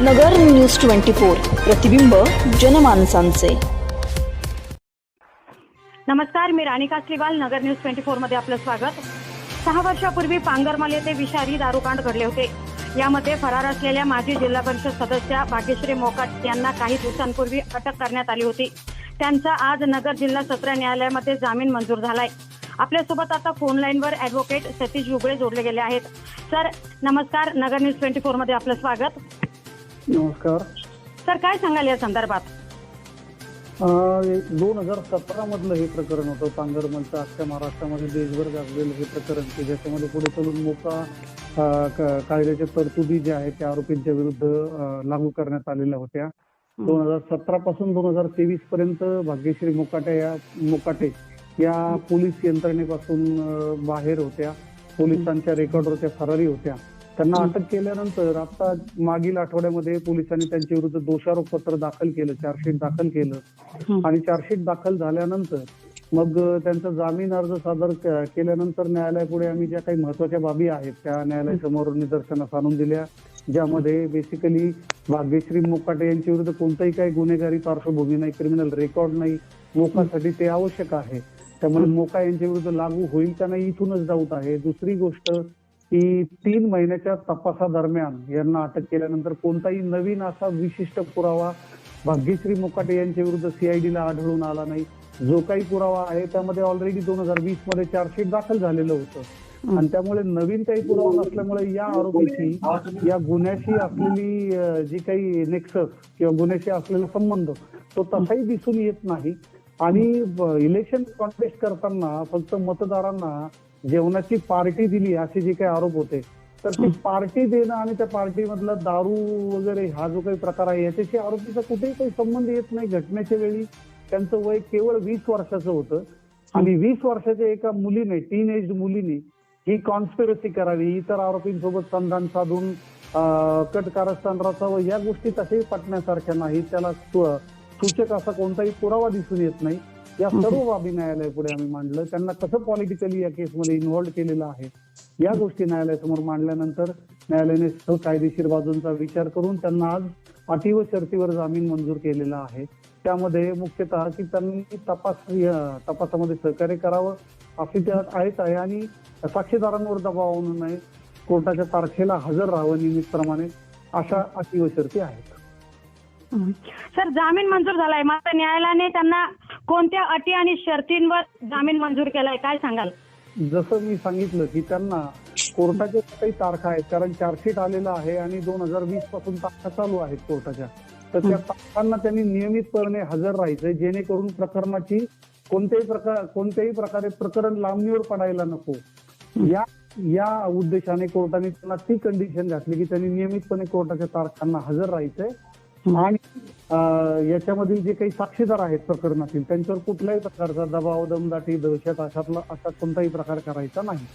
नगर news twenty four प्रतिबिंब जनमानसांचे. नमस्कार मी राणी कासलीवाल नगर न्यूज ट्वेंटी फोरमध्ये आपलं स्वागत. सहा वर्षापूर्वी पांगरमल येथे विषारी दारूकांड घडले होते. यामध्ये फरार असलेल्या माजी जिल्हा परिषद सदस्या भाग्यश्री मोकाट यांना काही दिवसांपूर्वी अटक करण्यात आली होती. त्यांचा आज नगर जिल्हा सत्र न्यायालयामध्ये जामीन मंजूर झालाय. आपल्यासोबत आता फोन लाईनवर ऍडव्होकेट सतीश जुगळे जोडले गेले आहेत. सर नमस्कार नगर न्यूज ट्वेंटी फोरमध्ये आपलं स्वागत. नमस्कार. सर काय सांगाल या संदर्भात? दोन हजार सतरा मधलं हे प्रकरण होतं पांगरमलचं अख्ख्या महाराष्ट्रामध्ये देशभर गाजलेलं हे प्रकरण. की ज्याच्यामध्ये पुढे चलून मोका कायद्याच्या तरतुदी ज्या आहेत त्या आरोपींच्या विरुद्ध लागू करण्यात आलेल्या होत्या. दोन हजार सतरा पासून दोन हजार तेवीस पर्यंत भाग्यश्री मोकाटे या मोकाटे या पोलीस यंत्रणेपासून बाहेर होत्या. पोलिसांच्या रेकॉर्डवर त्या फरारी होत्या. त्यांना अटक केल्यानंतर आता मागील आठवड्यामध्ये पोलिसांनी त्यांच्या विरुद्ध दोषारोप पत्र दाखल केलं चार्जशीट दाखल केलं. आणि चार्जशीट दाखल झाल्यानंतर मग त्यांचा जामीन अर्ज सादर केल्यानंतर न्यायालयापुढे आम्ही ज्या काही महत्त्वाच्या बाबी आहेत त्या न्यायालयासमोर निदर्शनास आणून दिल्या. ज्यामध्ये बेसिकली भाग्यश्री मोकाटे यांच्या विरुद्ध कोणताही काही गुन्हेगारी पार्श्वभूमी नाही क्रिमिनल रेकॉर्ड नाही. मोकासाठी ते आवश्यक आहे. त्यामुळे मोका यांच्या विरुद्ध लागू होईल का नाही इथूनच डाऊट आहे. दुसरी गोष्ट की तीन महिन्याच्या तपासादरम्यान यांना अटक केल्यानंतर कोणताही नवीन असा विशिष्ट पुरावा भाग्यश्री मोकाटे यांच्या विरुद्ध सीआयडीला आढळून आला नाही. जो काही पुरावा आहे त्यामध्ये ऑलरेडी दोन हजार वीसमध्ये चार्जशीट दाखल झालेलं होतं. आणि त्यामुळे नवीन काही पुरावा नसल्यामुळे या आरोपीची या गुन्ह्याशी असलेली जी काही नेक्सस किंवा गुन्ह्याशी असलेला संबंध तो तसाही दिसून येत नाही. आणि इलेक्शन कॉन्टेस्ट करताना फक्त मतदारांना जेवणाची पार्टी दिली असे जे काही आरोप होते तर ती पार्टी देणं आणि त्या पार्टी मधला दारू वगैरे हा जो काही प्रकार आहे याच्याशी आरोपीचा कुठेही काही संबंध येत नाही. घटनेच्या वेळी त्यांचं वय केवळ वीस वर्षाचं होतं आणि वीस वर्षाच्या एका मुलीने टीन एज मुलीने ही कॉन्स्पिरसी करावी इतर आरोपींसोबत संधान साधून अं, कट कारस्थान रचावं या गोष्टी तशाही पटण्यासारख्या नाहीत. त्याला सूचक असा कोणताही पुरावा दिसून येत नाही. या सर्व बाबी न्यायालयापुढे आम्ही मांडलं. त्यांना कसं पॉलिटिकली या केसमध्ये इन्व्हॉल्ड केलेलं आहे या गोष्टी न्यायालयासमोर मांडल्यानंतर न्यायालयाने कायदेशीर बाजूंचा विचार करून त्यांना आज अटी व शर्तीवर जामीन मंजूर केलेला आहे. त्यामध्ये मुख्यतः की त्यांनी तपास तपासामध्ये सहकार्य करावं असे त्यात आहेत आहे आणि साक्षीदारांवर दबाव आणू नये. कोर्टाच्या तारखेला हजर राहावं नियमितप्रमाणे अशा अटी व शर्ती आहेत. सर जामीन मंजूर झालाय. मात्र न्यायालयाने त्यांना कोणत्या अटी आणि शर्तींवर जामीन मंजूर केलाय? काय सांगाल? जसं मी सांगितलं की त्यांना कोर्टाच्या काही तारखा आहेत कारण चार्जशीट आलेला आहे आणि दोन हजार वीसपासून तारखा चालू आहेत कोर्टाच्या. तर त्या तारखांना त्यांनी नियमितपणे हजर राहायचंय जेणेकरून प्रकरणाची कोणत्याही प्रकार कोणत्याही प्रकारे प्रकरण लांबणीवर पडायला नको. या या उद्देशाने कोर्टाने त्यांना ती कंडिशन घातली की त्यांनी नियमितपणे कोर्टाच्या तारखांना हजर राहायचंय. आणि अं, याच्यामधील जे काही साक्षीदार आहेत प्रकरणातील त्यांच्यावर कुठल्याही प्रकारचा दबाव दमदाटी दहशत अशातला असा कोणताही प्रकार करायचा नाही.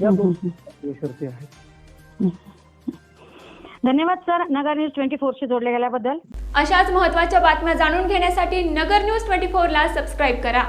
या दोन शर्ती आहेत. धन्यवाद सर. नगर न्यूज ट्वेंटी फोरशी जोडले गेल्याबद्दल. अशाच महत्त्वाच्या बातम्या जाणून घेण्यासाठी नगर न्यूज ट्वेंटी फोरला सबस्क्राईब करा.